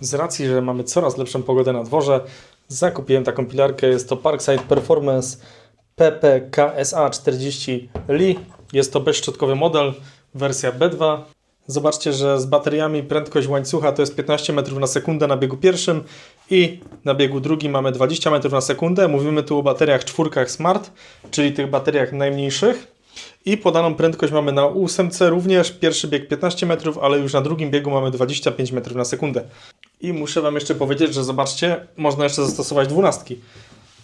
Z racji, że mamy coraz lepszą pogodę na dworze, zakupiłem taką pilarkę. Jest to Parkside Performance PPKSA 40 Li. Jest to bezszczotkowy model, wersja B2. Zobaczcie, że z bateriami prędkość łańcucha to jest 15 metrów na sekundę na biegu pierwszym i na biegu drugim mamy 20 metrów na sekundę. Mówimy tu o bateriach czwórkach Smart, czyli tych bateriach najmniejszych. I podaną prędkość mamy na ósemce również. Pierwszy bieg 15 metrów, ale już na drugim biegu mamy 25 metrów na sekundę. I muszę Wam jeszcze powiedzieć, że zobaczcie, można jeszcze zastosować dwunastki.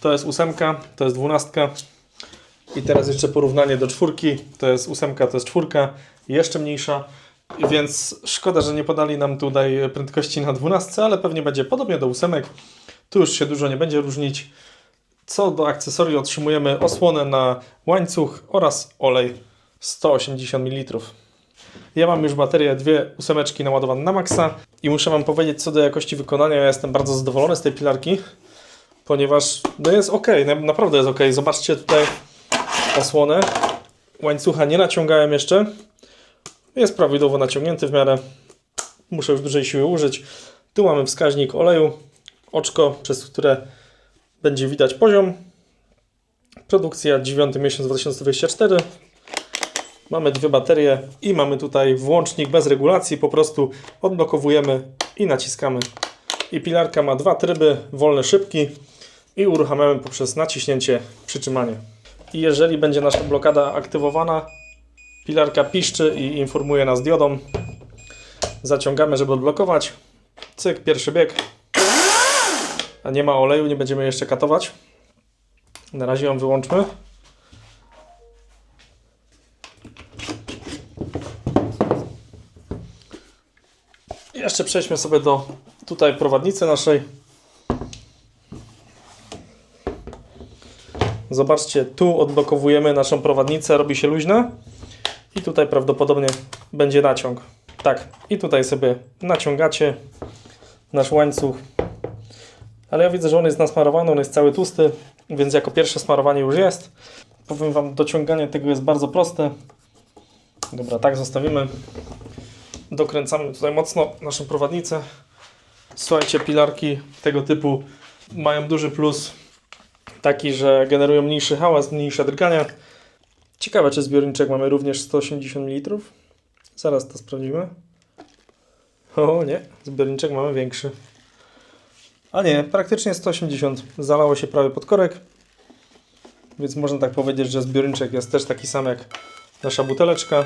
To jest ósemka, to jest dwunastka. I teraz jeszcze porównanie do czwórki. To jest ósemka, to jest czwórka. Jeszcze mniejsza. Więc szkoda, że nie podali nam tutaj prędkości na dwunastce, ale pewnie będzie podobnie do ósemek. Tu już się dużo nie będzie różnić. Co do akcesorii otrzymujemy osłonę na łańcuch oraz olej 180 ml. Ja mam już baterię, dwie ósemeczki naładowane na maksa i muszę Wam powiedzieć co do jakości wykonania, ja jestem bardzo zadowolony z tej pilarki, ponieważ no jest ok, na- naprawdę jest ok. Zobaczcie tutaj osłonę, łańcucha nie naciągałem jeszcze, jest prawidłowo naciągnięty w miarę, muszę już dużej siły użyć. Tu mamy wskaźnik oleju, oczko, przez które będzie widać poziom. Produkcja 9 miesiąc 2024. Mamy dwie baterie i mamy tutaj włącznik bez regulacji. Po prostu odblokowujemy i naciskamy. I pilarka ma dwa tryby, wolny, szybki i uruchamiamy poprzez naciśnięcie przytrzymanie. I jeżeli będzie nasza blokada aktywowana, pilarka piszczy i informuje nas diodą. Zaciągamy, żeby odblokować. Cyk, pierwszy bieg. A nie ma oleju, nie będziemy jeszcze katować. Na razie ją wyłączmy. Jeszcze przejdźmy sobie do tutaj prowadnicy naszej. Zobaczcie, tu odblokowujemy naszą prowadnicę, robi się luźna. I tutaj prawdopodobnie będzie naciąg. Tak, i tutaj sobie naciągacie nasz łańcuch ale ja widzę, że on jest nasmarowany, on jest cały tłusty, więc jako pierwsze smarowanie już jest. Powiem Wam, dociąganie tego jest bardzo proste. Dobra, tak zostawimy. Dokręcamy tutaj mocno naszą prowadnicę. Słuchajcie, pilarki tego typu mają duży plus, taki, że generują mniejszy hałas, mniejsze drgania. Ciekawe, czy zbiorniczek mamy również 180 ml. Zaraz to sprawdzimy. O nie, zbiorniczek mamy większy. A nie, praktycznie 180. Zalało się prawie pod korek. Więc można tak powiedzieć, że zbiorniczek jest też taki sam jak nasza buteleczka.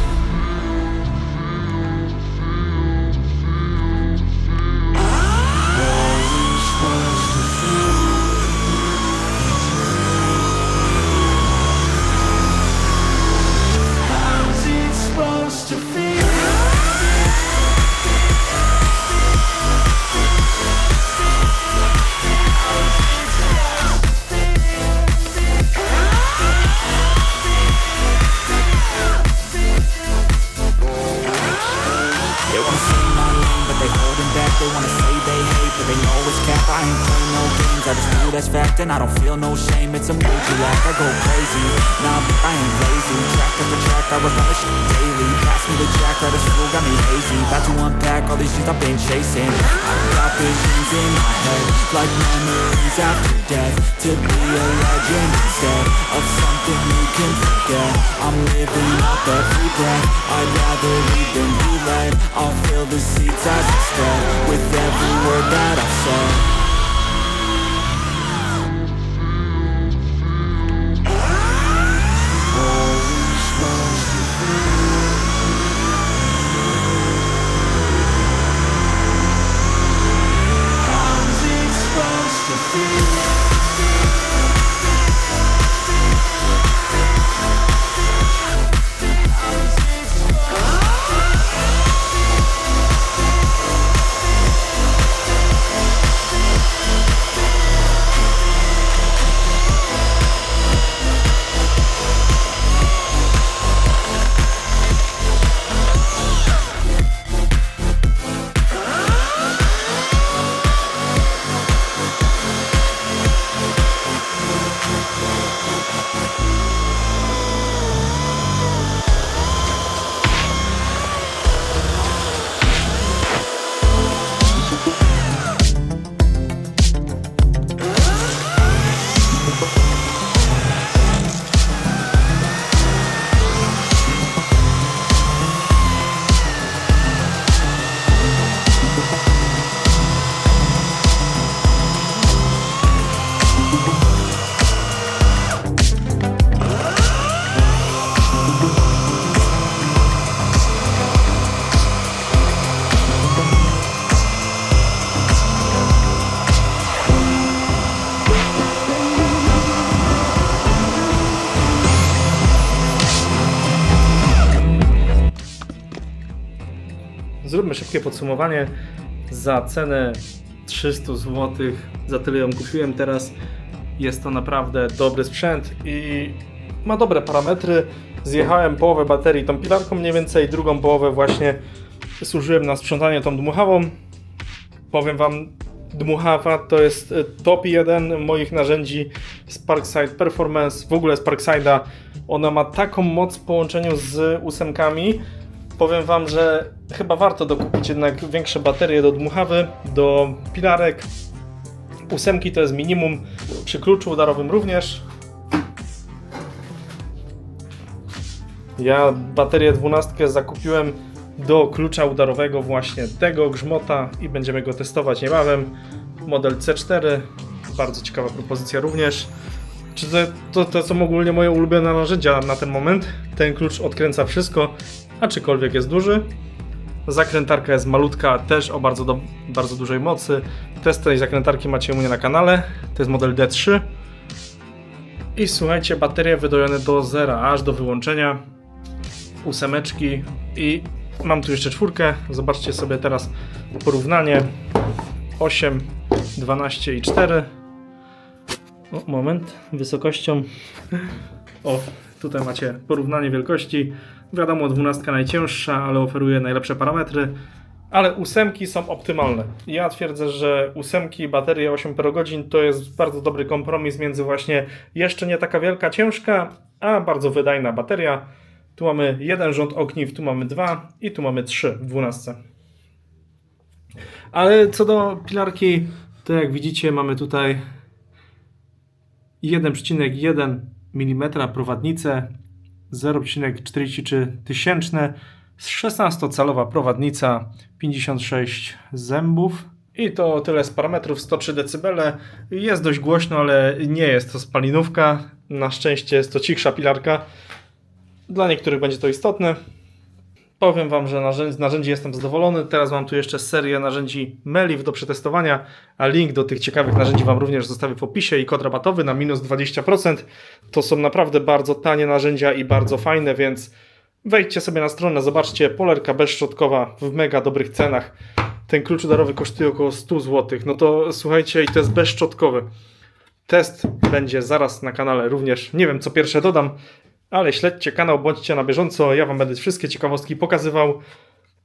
And I don't feel no shame. It's a mood you. I go crazy. Nah, I ain't lazy. Track after track, I shit daily. Pass me the jack, right as school got me hazy. About to unpack all these things I've been chasing. I've got visions in my head, like memories after death. To be a legend instead of something you can forget. I'm living up every breath. I'd rather lead than be led. I'll fill the seats as I spread with every word that I've said. Zróbmy szybkie podsumowanie. Za cenę 300 zł, za tyle ją kupiłem teraz. Jest to naprawdę dobry sprzęt i ma dobre parametry. Zjechałem połowę baterii tą pilarką mniej więcej, drugą połowę właśnie służyłem na sprzątanie tą dmuchawą. Powiem Wam, dmuchawa to jest e, top 1 moich narzędzi z Parkside Performance, w ogóle z Parkside'a. Ona ma taką moc w połączeniu z ósemkami. Powiem Wam, że chyba warto dokupić jednak większe baterie do dmuchawy, do pilarek. Ósemki to jest minimum, przy kluczu udarowym również. Ja baterię 12 zakupiłem do klucza udarowego właśnie tego grzmota i będziemy go testować niebawem. Model C4, bardzo ciekawa propozycja również. Czy to, to, to są ogólnie moje ulubione narzędzia na ten moment. Ten klucz odkręca wszystko, aczkolwiek jest duży. Zakrętarka jest malutka, też o bardzo, do, bardzo dużej mocy. Test tej zakrętarki macie u mnie na kanale. To jest model D3. I słuchajcie, baterie wydojone do zera, aż do wyłączenia. Ósemeczki i mam tu jeszcze czwórkę. Zobaczcie sobie teraz porównanie. 8, 12 i 4. O, moment, wysokością. O, tutaj macie porównanie wielkości. Wiadomo, 12 najcięższa, ale oferuje najlepsze parametry. Ale ósemki są optymalne. Ja twierdzę, że ósemki, baterie 8 godzin to jest bardzo dobry kompromis między właśnie jeszcze nie taka wielka, ciężka, a bardzo wydajna bateria. Tu mamy jeden rząd ogniw, tu mamy dwa i tu mamy trzy w 12. Ale co do pilarki, to jak widzicie mamy tutaj 1,1 mm prowadnicę, 0,43 tysięczne, 16-calowa prowadnica, 56 zębów. I to tyle z parametrów, 103 dB. Jest dość głośno, ale nie jest to spalinówka. Na szczęście jest to cichsza pilarka. Dla niektórych będzie to istotne. Powiem Wam, że narzędzi, z narzędzi jestem zadowolony. Teraz mam tu jeszcze serię narzędzi Meliv do przetestowania, a link do tych ciekawych narzędzi Wam również zostawię w opisie i kod rabatowy na minus 20%. To są naprawdę bardzo tanie narzędzia i bardzo fajne, więc wejdźcie sobie na stronę, zobaczcie, polerka bezszczotkowa w mega dobrych cenach. Ten klucz udarowy kosztuje około 100 zł. No to słuchajcie, i to jest bezszczotkowy. Test będzie zaraz na kanale również. Nie wiem, co pierwsze dodam, ale śledźcie kanał, bądźcie na bieżąco. Ja Wam będę wszystkie ciekawostki pokazywał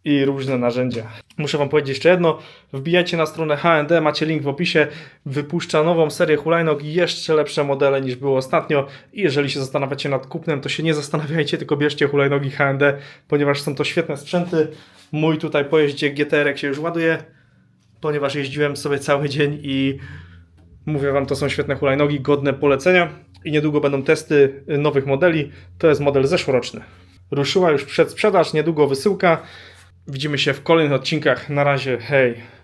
i różne narzędzia. Muszę Wam powiedzieć jeszcze jedno. Wbijajcie na stronę HND, macie link w opisie. Wypuszcza nową serię hulajnog i jeszcze lepsze modele niż było ostatnio. I jeżeli się zastanawiacie nad kupnem, to się nie zastanawiajcie, tylko bierzcie hulajnogi HND, ponieważ są to świetne sprzęty. Mój tutaj po jeździe GTR się już ładuje, ponieważ jeździłem sobie cały dzień i Mówię Wam, to są świetne hulajnogi, godne polecenia i niedługo będą testy nowych modeli. To jest model zeszłoroczny. Ruszyła już przedsprzedaż, niedługo wysyłka. Widzimy się w kolejnych odcinkach. Na razie, hej!